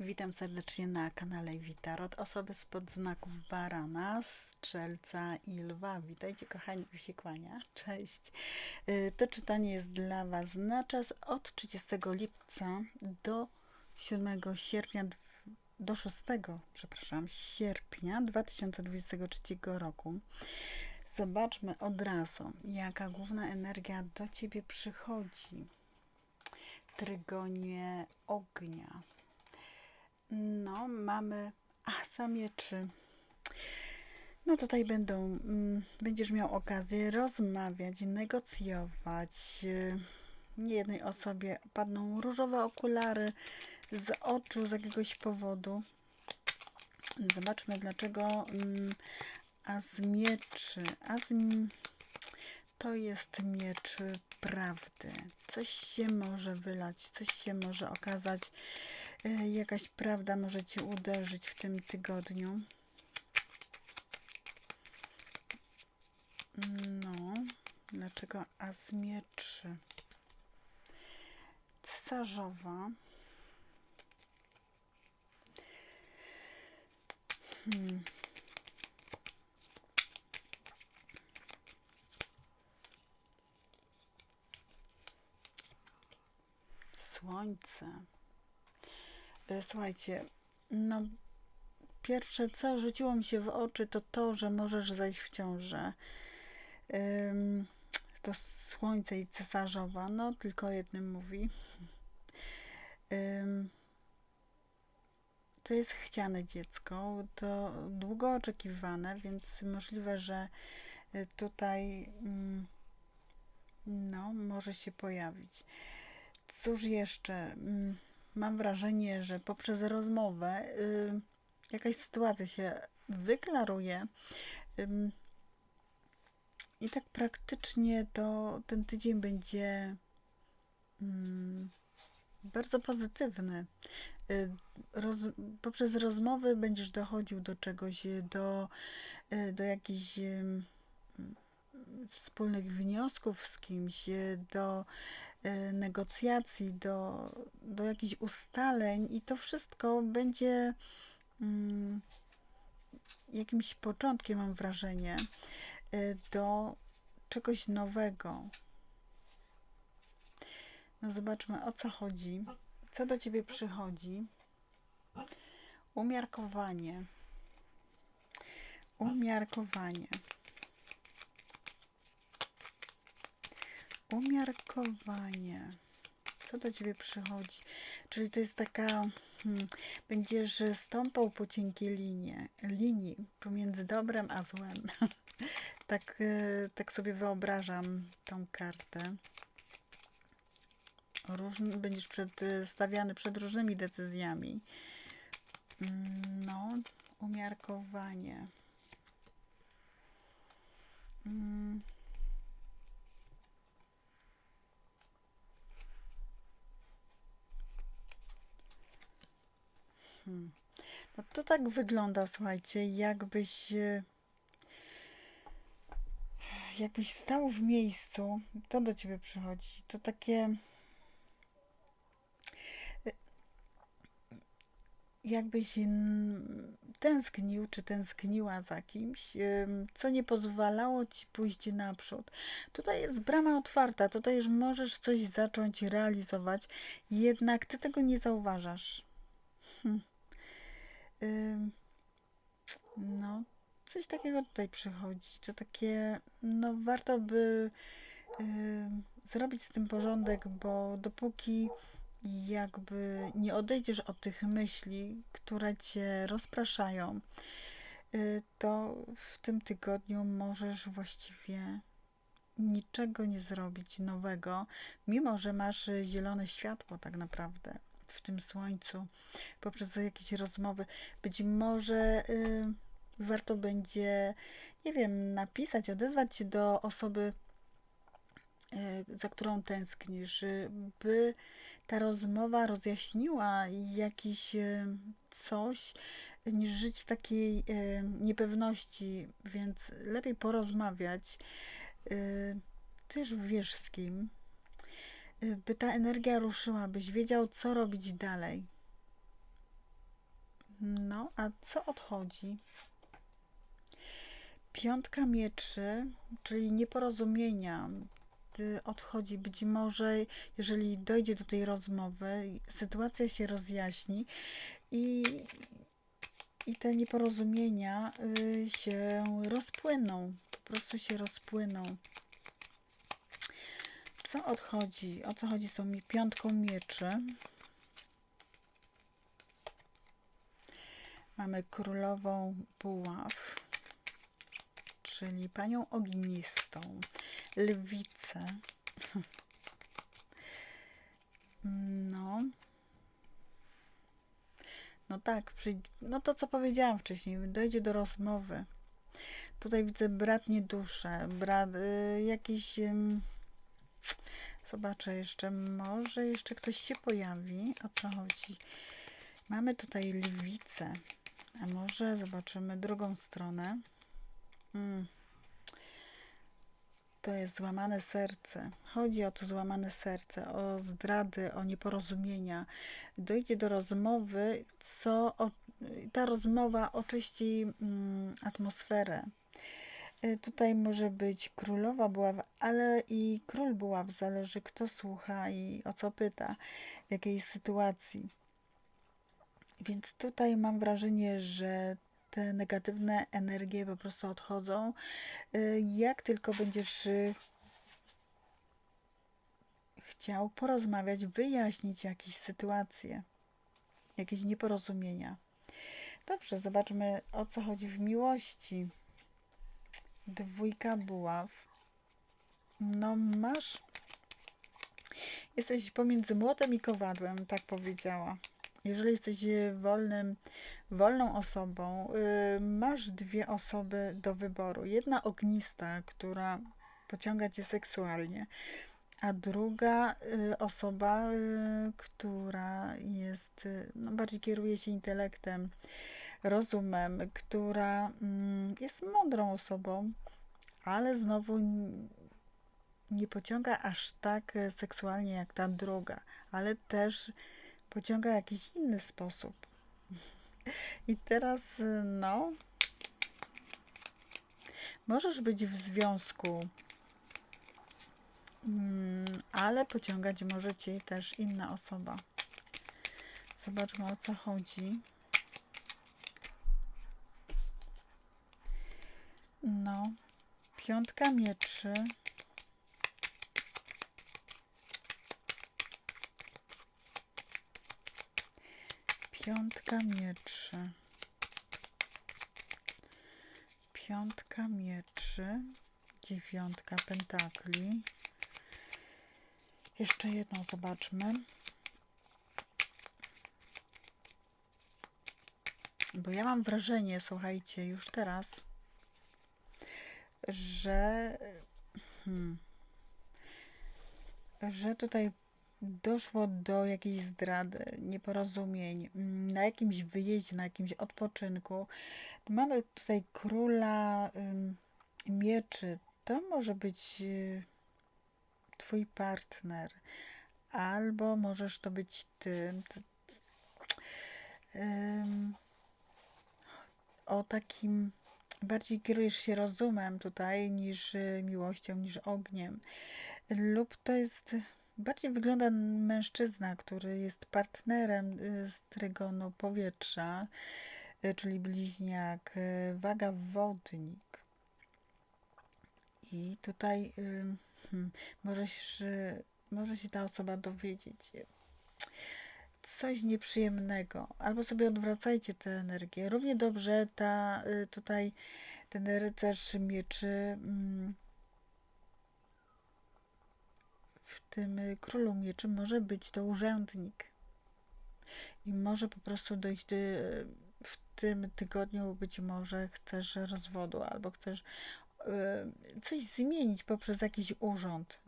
Witam serdecznie na kanale Witarot. Osoby spod znaków barana, strzelca i lwa. Witajcie kochani, tu. Cześć. Y, To czytanie jest dla Was na czas od 30 lipca do 7 sierpnia, do 6, przepraszam, sierpnia 2023 roku. Zobaczmy od razu, jaka główna energia do Ciebie przychodzi. Trygonie ognia. No, mamy asa mieczy. No tutaj będą, mm, będziesz miał okazję rozmawiać, negocjować. Y, Niejednej osobie padną różowe okulary z oczu z jakiegoś powodu. Zobaczmy dlaczego mm, as mieczy. As m- to jest miecz prawdy. Coś się może wylać, coś się może okazać. Y, Jakaś prawda może cię uderzyć w tym tygodniu. No, dlaczego as mieczy? Cesarzowa. Hmm. Słońce. E, Słuchajcie, no pierwsze co rzuciło mi się w oczy to to, że możesz zajść w ciążę. To słońce i cesarzowa, no tylko jednym mówi. To jest chciane dziecko, to długo oczekiwane, więc możliwe, że y, tutaj mm, no, może się pojawić. Cóż jeszcze? Mam wrażenie, że poprzez rozmowę y, jakaś sytuacja się wyklaruje. Ym, I tak praktycznie to ten tydzień będzie mm, bardzo pozytywny. Y, Roz, poprzez rozmowy będziesz dochodził do czegoś, y, do, y, do jakichś wspólnych wniosków z kimś, y, do y, negocjacji, do, do jakichś ustaleń, i to wszystko będzie mm, jakimś początkiem, mam wrażenie, y, do czegoś nowego. No zobaczmy, o co chodzi. Co do ciebie przychodzi? Umiarkowanie. Umiarkowanie. Umiarkowanie. Co do ciebie przychodzi? Czyli to jest taka. Hmm, będziesz stąpał po cienkiej linie, linii pomiędzy dobrem a złem. tak, e, tak sobie wyobrażam tą kartę. Różny, będziesz przed, e, stawiany przed różnymi decyzjami. Mm, No, umiarkowanie. No to tak wygląda, słuchajcie, jakbyś jakbyś stał w miejscu, to do ciebie przychodzi. To takie e, jakbyś tęsknił czy tęskniła za kimś, co nie pozwalało ci pójść naprzód. Tutaj jest brama otwarta, tutaj już możesz coś zacząć realizować, jednak ty tego nie zauważasz. Hm. No, coś takiego tutaj przychodzi. To takie, no warto by zrobić z tym porządek, bo dopóki jakby nie odejdziesz od tych myśli, które cię rozpraszają, y, to w tym tygodniu możesz właściwie niczego nie zrobić nowego, mimo że masz zielone światło tak naprawdę w tym słońcu, poprzez jakieś rozmowy. Być może y, warto będzie, nie wiem, napisać, odezwać się do osoby, y, za którą tęsknisz, by ta rozmowa rozjaśniła jakiś y, coś, niż żyć w takiej y, niepewności, więc lepiej porozmawiać. Y, Też wiesz z kim, by ta energia ruszyła, byś wiedział, co robić dalej. No, a co odchodzi? Piątka mieczy, czyli nieporozumienia, odchodzi. Być może, jeżeli dojdzie do tej rozmowy, sytuacja się rozjaśni i, i te nieporozumienia y, się rozpłyną. Po prostu się rozpłyną. Co odchodzi? O co chodzi tą mi piątką mieczy? Mamy królową buław, czyli panią ognistą, lwicę. No. No tak, przy, no to co powiedziałam wcześniej, dojdzie do rozmowy. Tutaj widzę bratnie duszę, brat, y, jakiś... Y, zobaczę jeszcze, może jeszcze ktoś się pojawi. O co chodzi? Mamy tutaj lwicę. A może zobaczymy drugą stronę. Mm. To jest złamane serce. Chodzi o to złamane serce, o zdrady, o nieporozumienia. Dojdzie do rozmowy, co o, ta rozmowa oczyści mm, atmosferę. Y, Tutaj może być królowa buław, ale i król buław, zależy kto słucha i o co pyta, w jakiej sytuacji. Więc tutaj mam wrażenie, że te negatywne energie po prostu odchodzą. Y, Jak tylko będziesz y, chciał porozmawiać, wyjaśnić jakieś sytuacje, jakieś nieporozumienia. Dobrze, zobaczmy o co chodzi w miłości. Dwójka buław. No, masz. Jesteś pomiędzy młotem i kowadłem, tak powiedziała. Jeżeli jesteś wolnym, wolną osobą, y, masz dwie osoby do wyboru. Jedna ognista, która pociąga cię seksualnie, a druga y, osoba, y, która jest, no, bardziej kieruje się intelektem, rozumem, która mm, jest mądrą osobą, ale znowu nie pociąga aż tak seksualnie jak ta druga, ale też pociąga w jakiś inny sposób. I teraz, no, możesz być w związku, mm, ale pociągać może cię też inna osoba. Zobaczmy o co chodzi. No, piątka mieczy. Piątka mieczy. Piątka mieczy. Dziewiątka pentakli. Jeszcze jedną zobaczmy. Bo ja mam wrażenie, słuchajcie, już teraz, że, hmm, że tutaj doszło do jakiejś zdrady, nieporozumień, mm, na jakimś wyjeździe, na jakimś odpoczynku. Mamy tutaj króla mieczy. To może być y, twój partner, albo możesz to być ty. O takim bardziej kierujesz się rozumem tutaj niż y, miłością, niż ogniem. Lub to jest bardziej wygląda mężczyzna, który jest partnerem y, z trygonu powietrza, y, czyli bliźniak, y, waga wodnik. I tutaj y, hmm, może, się, może się ta osoba dowiedzieć coś nieprzyjemnego, albo sobie odwracajcie tę energię. Równie dobrze ta y, tutaj ten rycerz mieczy mm, w tym y, królu mieczy może być to urzędnik. I może po prostu dojść do, w tym tygodniu być może chcesz rozwodu albo chcesz y, coś zmienić poprzez jakiś urząd.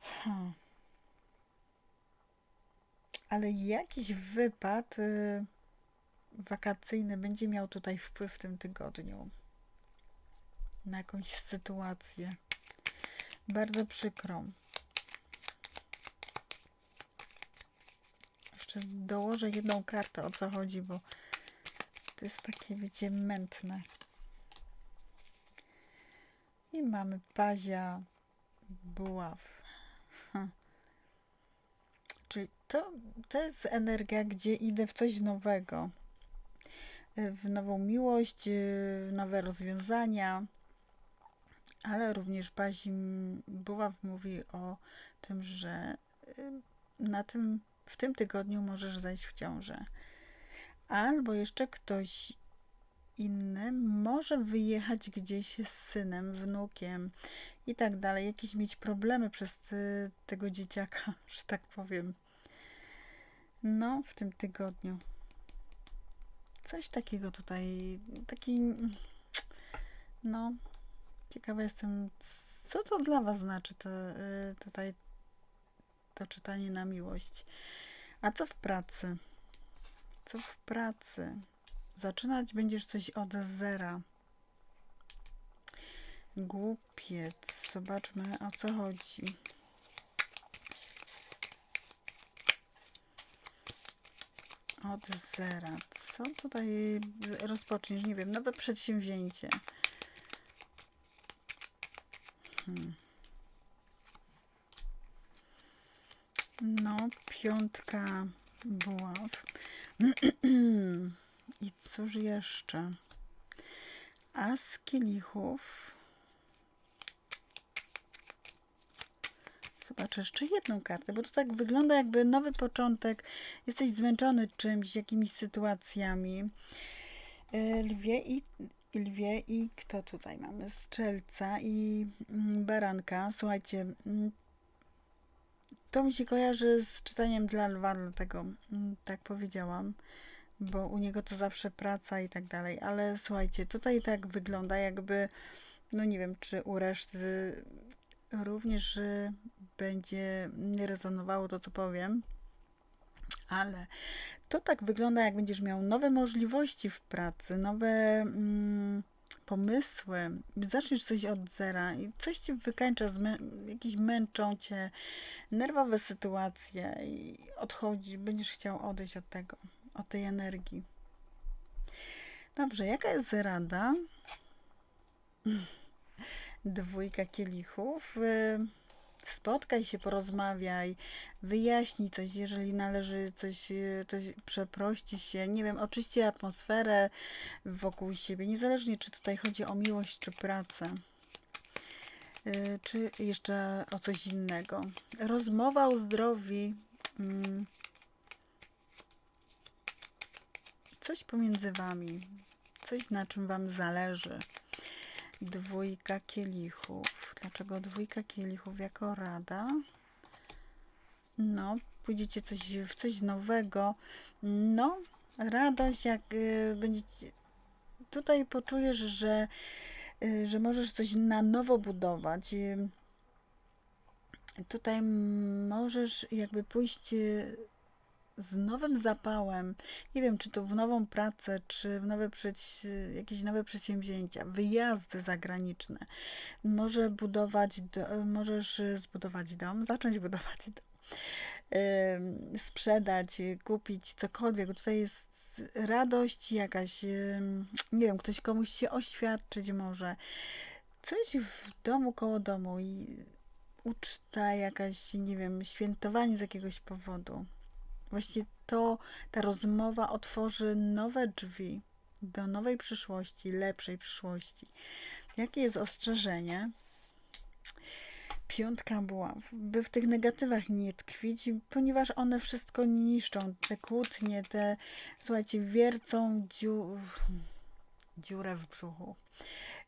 Hmm. Ale jakiś wypad y, wakacyjny będzie miał tutaj wpływ w tym tygodniu na jakąś sytuację. Bardzo przykrą. Jeszcze dołożę jedną kartę, o co chodzi, bo to jest takie, wiecie, mętne. I mamy pazia buław. To, to jest energia, gdzie idę w coś nowego. W nową miłość, w nowe rozwiązania. Ale również pazi buław mówi o tym, że y, na tym, w tym tygodniu możesz zajść w ciążę. Albo jeszcze ktoś inny może wyjechać gdzieś z synem, wnukiem i tak dalej, jakieś mieć problemy przez y, tego dzieciaka, że tak powiem. No, w tym tygodniu. Coś takiego tutaj, taki, no, ciekawa jestem, co to dla Was znaczy to y, tutaj to czytanie na miłość. A co w pracy? Co w pracy? Zaczynać będziesz coś od zera. Głupiec. Zobaczmy o co chodzi. Od zera. Co tutaj rozpoczniesz? Nie wiem, nowe przedsięwzięcie. Hmm. No, piątka buław. I cóż jeszcze? As kielichów. Zobaczę jeszcze jedną kartę, bo to tak wygląda jakby nowy początek. Jesteś zmęczony czymś, jakimiś sytuacjami. E, Lwie i, lwie i kto tutaj mamy? Strzelca i mm, baranka. Słuchajcie, mm, to mi się kojarzy z czytaniem dla lwa, dlatego mm, tak powiedziałam, bo u niego to zawsze praca i tak dalej. Ale słuchajcie, tutaj tak wygląda, jakby, no nie wiem, czy u reszty również y, będzie rezonowało to, co powiem, ale to tak wygląda, jak będziesz miał nowe możliwości w pracy, nowe mm, pomysły, zaczniesz coś od zera i coś cię wykańcza, jakieś męczą cię, nerwowe sytuacje i odchodzi, będziesz chciał odejść od tego, od tej energii. Dobrze, jaka jest rada? Dwójka kielichów. Y, spotkaj się, porozmawiaj, wyjaśnij coś, jeżeli należy coś, y, coś przeprości się, nie wiem, oczyści atmosferę wokół siebie, niezależnie czy tutaj chodzi o miłość czy pracę, y, czy jeszcze o coś innego. Rozmowa uzdrowi mm, coś pomiędzy wami, coś na czym wam zależy. Dwójka kielichów. Dlaczego dwójka kielichów jako rada? No, pójdziecie coś, w coś nowego. No, radość, jak y, będziecie. Tutaj poczujesz, że, y, że możesz coś na nowo budować. Y, tutaj możesz jakby pójść y, z nowym zapałem, nie wiem, czy to w nową pracę, czy w nowe jakieś nowe przedsięwzięcia, wyjazdy zagraniczne. Może budować, do, możesz zbudować dom, zacząć budować dom, sprzedać, kupić cokolwiek. Tutaj jest radość jakaś, nie wiem, ktoś komuś się oświadczyć może. Coś w domu, koło domu i uczta jakaś, nie wiem, świętowanie z jakiegoś powodu. Właśnie to, ta rozmowa otworzy nowe drzwi do nowej przyszłości, lepszej przyszłości. Jakie jest ostrzeżenie? Piątka była, by w tych negatywach nie tkwić, ponieważ one wszystko niszczą. Te kłótnie, te, słuchajcie, wiercą dziu, dziurę w brzuchu,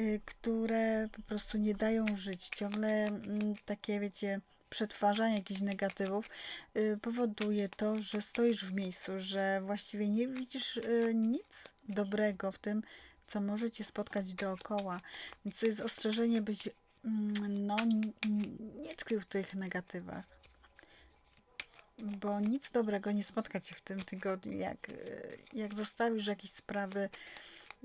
y, które po prostu nie dają żyć. Ciągle mm, takie, wiecie, przetwarzanie jakichś negatywów y, powoduje to, że stoisz w miejscu, że właściwie nie widzisz y, nic dobrego w tym, co może cię spotkać dookoła. Więc to jest ostrzeżenie, byś mm, no, nie tkwił w tych negatywach. Bo nic dobrego nie spotka cię w tym tygodniu, jak, y, jak zostawisz jakieś sprawy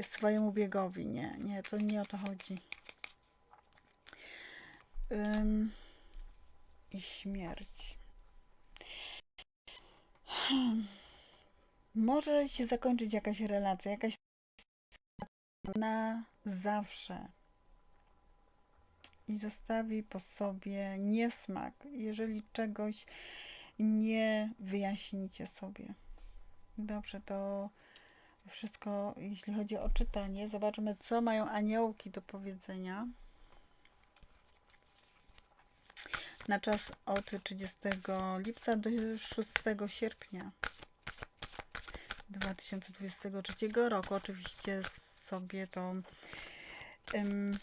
swojemu biegowi. Nie, nie, to nie o to chodzi. Um, i śmierć. Może się zakończyć jakaś relacja, jakaś na zawsze. I zostawi po sobie niesmak, jeżeli czegoś nie wyjaśnicie sobie. Dobrze, to wszystko, jeśli chodzi o czytanie. Zobaczmy, co mają aniołki do powiedzenia. Na czas od 30 lipca do 6 sierpnia 2023 roku. Oczywiście sobie to em,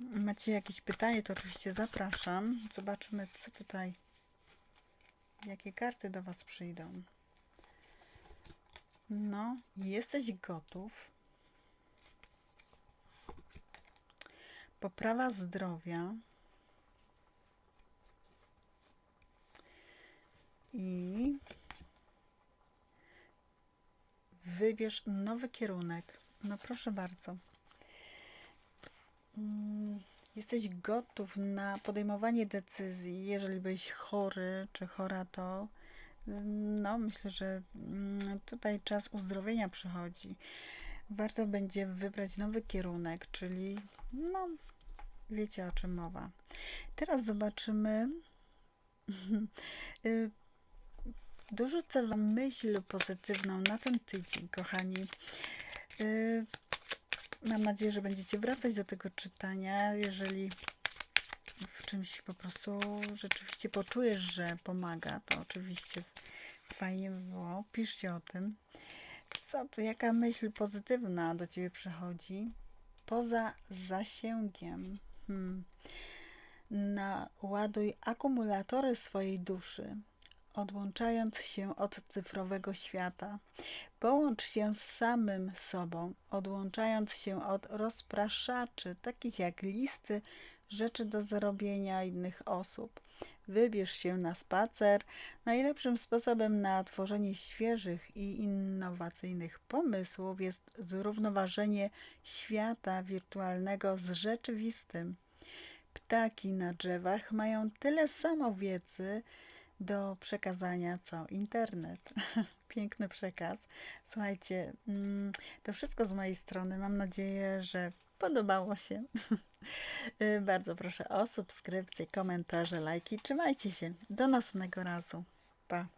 macie jakieś pytanie, to oczywiście zapraszam. Zobaczymy, co tutaj, jakie karty do Was przyjdą. No, jesteś gotów. Poprawa zdrowia. I wybierz nowy kierunek. No proszę bardzo. Mm, Jesteś gotów na podejmowanie decyzji. Jeżeli byś chory czy chora, to no, myślę, że mm, tutaj czas uzdrowienia przychodzi. Warto będzie wybrać nowy kierunek, czyli no, wiecie o czym mowa. Teraz zobaczymy. Dorzucę Wam myśl pozytywną na ten tydzień, kochani. Y, Mam nadzieję, że będziecie wracać do tego czytania. Jeżeli w czymś po prostu rzeczywiście poczujesz, że pomaga, to oczywiście fajnie by było. Piszcie o tym. Co tu, jaka myśl pozytywna do Ciebie przychodzi poza zasięgiem? Hmm. Naładuj akumulatory swojej duszy, odłączając się od cyfrowego świata. Połącz się z samym sobą, odłączając się od rozpraszaczy, takich jak listy, rzeczy do zrobienia innych osób. Wybierz się na spacer. Najlepszym sposobem na tworzenie świeżych i innowacyjnych pomysłów jest zrównoważenie świata wirtualnego z rzeczywistym. Ptaki na drzewach mają tyle samo wiedzy do przekazania, co internet. Piękny przekaz. Słuchajcie, mm, to wszystko z mojej strony. Mam nadzieję, że podobało się. Y, Bardzo proszę o subskrypcję, komentarze, lajki. Trzymajcie się. Do następnego razu. Pa.